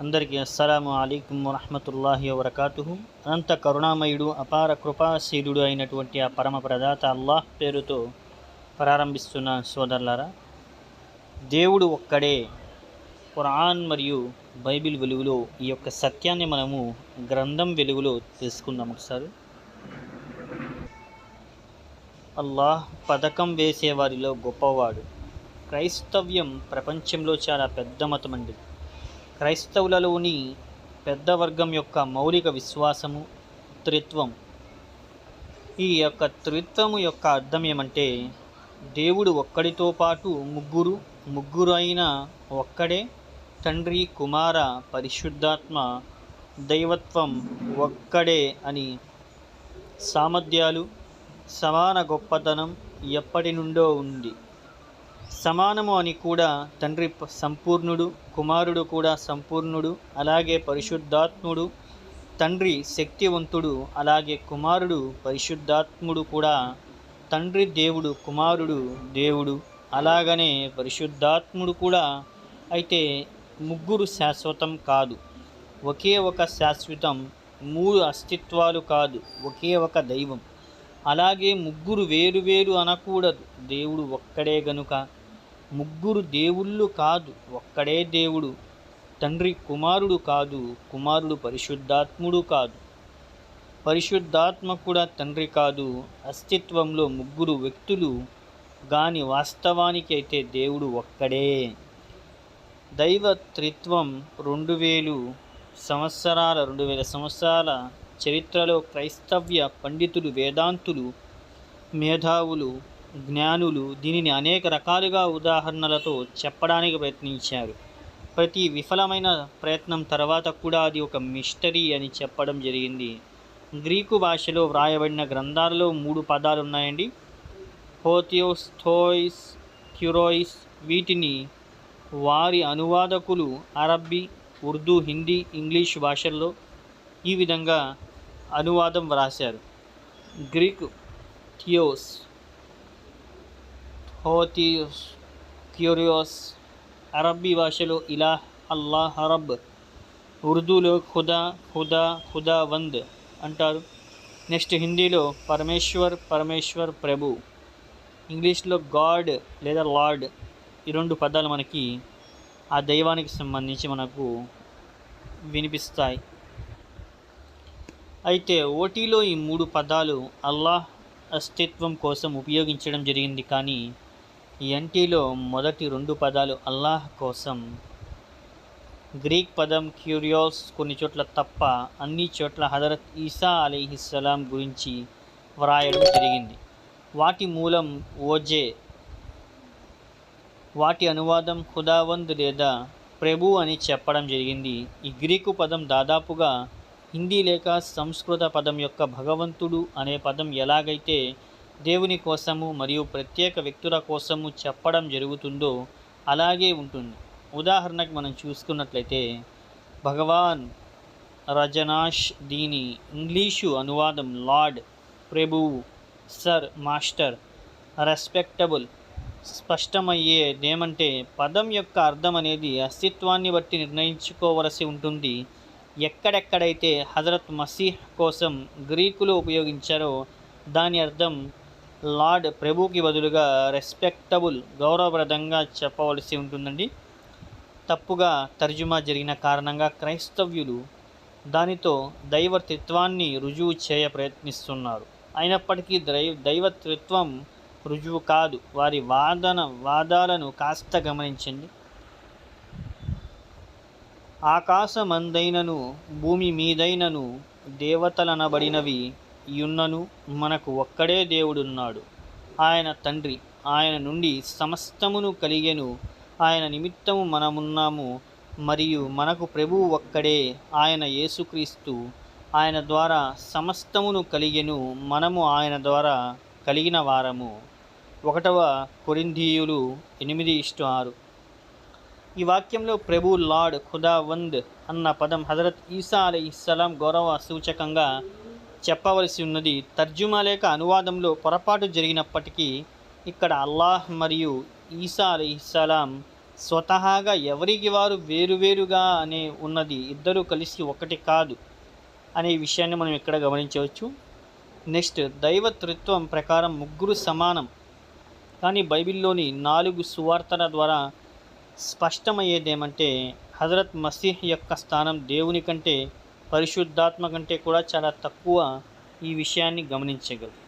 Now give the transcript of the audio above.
అందరికీ అస్సలాము అలైకుం వరహమతుల్లాహి వరకాతుహు అనంత కరుణామయుడు అపార కృపాశీలుడు అయినటువంటి ఆ పరమ ప్రదాత అల్లాహ్ పేరుతో ప్రారంభిస్తున్న సోదరులారా దేవుడు ఒక్కడే ఖురాన్ మరియు బైబిల్ వెలుగులో ఈ యొక్క సత్యాన్ని మనము గ్రంథం వెలుగులో తెలుసుకుందాం ఒకసారి. అల్లాహ్ పథకం వేసేవారిలో గొప్పవాడు. క్రైస్తవ్యం ప్రపంచంలో చాలా పెద్ద మతం అండి క్రైస్తవులలోని పెద్ద వర్గం యొక్క మౌలిక విశ్వాసము త్రిత్వం. ఈ యొక్క త్రిత్వము యొక్క అర్థం ఏమంటే దేవుడు ఒక్కడితో పాటు ముగ్గురు ముగ్గురు అయిన ఒక్కడే తండ్రి కుమార పరిశుద్ధాత్మ దైవత్వం ఒక్కడే అని సామర్థ్యాలు సమాన గొప్పతనం ఎప్పటి నుండో ఉంది. సమానము అని కూడా తండ్రి సంపూర్ణుడు కుమారుడు కూడా సంపూర్ణుడు అలాగే పరిశుద్ధాత్ముడు తండ్రి శక్తివంతుడు అలాగే కుమారుడు పరిశుద్ధాత్ముడు కూడా తండ్రి దేవుడు కుమారుడు దేవుడు అలాగనే పరిశుద్ధాత్ముడు కూడా అయితే ముగ్గురు శాశ్వతం కాదు. ఒకే ఒక శాశ్వతం మూడు అస్తిత్వాలు కాదు ఒకే ఒక దైవం. అలాగే ముగ్గురు వేరు వేరు అనకూడదు. దేవుడు ఒక్కడే గనుక ముగ్గురు దేవుళ్ళు కాదు ఒక్కడే దేవుడు. తండ్రి కుమారుడు కాదు కుమారుడు పరిశుద్ధాత్ముడు కాదు. పరిశుద్ధాత్మ కూడా తండ్రి కాదు అస్తిత్వంలో ముగ్గురు వ్యక్తులు గాని వాస్తవానికి అయితే దేవుడు ఒక్కడే. దైవ త్రిత్వం రెండు వేలు సంవత్సరాల రెండు వేల సంవత్సరాల చరిత్రలో క్రైస్తవ్య పండితులు వేదాంతులు మేధావులు జ్ఞానులు దీనిని అనేక రకాలుగా ఉదాహరణలతో చెప్పడానికి ప్రయత్నించారు. ప్రతి విఫలమైన ప్రయత్నం తర్వాత కూడా అది ఒక మిస్టరీ అని చెప్పడం జరిగింది. గ్రీకు భాషలో వ్రాయబడిన గ్రంథాలలో మూడు పదాలు ఉన్నాయండి. హోథియోస్ థోయిస్ క్యూరోయిస్ వీటిని వారి అనువాదకులు అరబ్బీ ఉర్దూ హిందీ ఇంగ్లీష్ భాషల్లో ఈ విధంగా అనువాదం వ్రాశారు. గ్రీక్ థియోస్ హోథియోస్ క్యూరియోస్ అరబ్బీ భాషలో ఇలా అల్లాహ్ అరబ్ ఉర్దూలో ఖుదా ఖుదా ఖుదా వంద్ అంటారు. నెక్స్ట్ హిందీలో పరమేశ్వర్ పరమేశ్వర్ ప్రభు ఇంగ్లీష్లో గాడ్ లేదా లార్డ్ ఈ రెండు పదాలు మనకి ఆ దైవానికి సంబంధించి మనకు వినిపిస్తాయి అయితే ఓటీలో ఈ మూడు పదాలు అల్లాహ్ అస్తిత్వం కోసం ఉపయోగించడం జరిగింది. కానీ ఎన్టీలో మొదటి రెండు పదాలు అల్లాహ్ కోసం. గ్రీక్ పదం క్యూరియోస్ కొన్ని చోట్ల తప్ప అన్ని చోట్ల హజరత్ ఈసా అలీహిస్సలాం గురించి వ్రాయడం జరిగింది. వాటి మూలం ఓజే. వాటి అనువాదం ఖుదావంద్ లేదా ప్రభు అని చెప్పడం జరిగింది. ఈ గ్రీకు పదం దాదాపుగా హిందీ లేక సంస్కృత పదం యొక్క భగవంతుడు అనే పదం ఎలాగైతే దేవుని కోసము మరియు ప్రత్యేక వ్యక్తుల కోసము చెప్పడం జరుగుతుందో అలాగే ఉంటుంది. ఉదాహరణకు మనం చూసుకున్నట్లయితే భగవాన్ రజనాష్ దీని ఇంగ్లీషు అనువాదం లార్డ్ ప్రభువు సర్ మాస్టర్ రెస్పెక్టబుల్ స్పష్టమయ్యేదేమంటే పదం యొక్క అర్థం అనేది అస్తిత్వాన్ని బట్టి నిర్ణయించుకోవలసి ఉంటుంది. ఎక్కడెక్కడైతే హజరత్ మసీహ్ కోసం గ్రీకులు ఉపయోగించారో దాని అర్థం లార్డ్ ప్రభుకి బదులుగా రెస్పెక్టబుల్ గౌరవప్రదంగా చెప్పవలసి ఉంటుందండి. తప్పుగా తర్జుమా జరిగిన కారణంగా క్రైస్తవ్యులు దానితో దైవతత్వాన్ని రుజువు చేయ ప్రయత్నిస్తున్నారు. అయినప్పటికీ దై దైవత్రిత్వం రుజువు కాదు వారి వాదన వాదాలను కాస్త గమనించండి. ఆకాశమందైనను భూమి మీదైనను దేవతలనబడినవి యున్నను మనకు ఒక్కడే దేవుడున్నాడు. ఆయన తండ్రి ఆయన నుండి సమస్తమును కలిగెను. ఆయన నిమిత్తము మనమున్నాము మరియు మనకు ప్రభువు ఒక్కడే ఆయన యేసుక్రీస్తు. ఆయన ద్వారా సమస్తమును కలిగెను మనము ఆయన ద్వారా కలిగిన వారము. ఒకటవ కొరింధీయులు ఎనిమిది ఇష్టు ఆరు. ఈ వాక్యంలో ప్రభు లార్డ్ ఖుదావంద్ అన్న పదం హజరత్ ఈసా అలీ ఇస్సలాం గౌరవ సూచకంగా చెప్పవలసి ఉన్నది. తర్జుమా లేక అనువాదంలో పొరపాటు జరిగినప్పటికీ ఇక్కడ అల్లాహ్ మరియు ఈసా అలీ స్వతహాగా ఎవరికి వారు వేరువేరుగా అనే ఉన్నది. ఇద్దరు కలిసి ఒకటి కాదు అనే విషయాన్ని మనం ఇక్కడ గమనించవచ్చు. నెక్స్ట్ దైవతృత్వం ప్రకారం ముగ్గురు సమానం. కానీ బైబిల్లోని నాలుగు సువార్తల ద్వారా స్పష్టమయ్యేదేమంటే హజరత్ మసీహ్ యొక్క స్థానం దేవుని కంటే పరిశుద్ధాత్మ కంటే కూడా చాలా తక్కువ ఈ విషయాన్ని గమనించగలరు.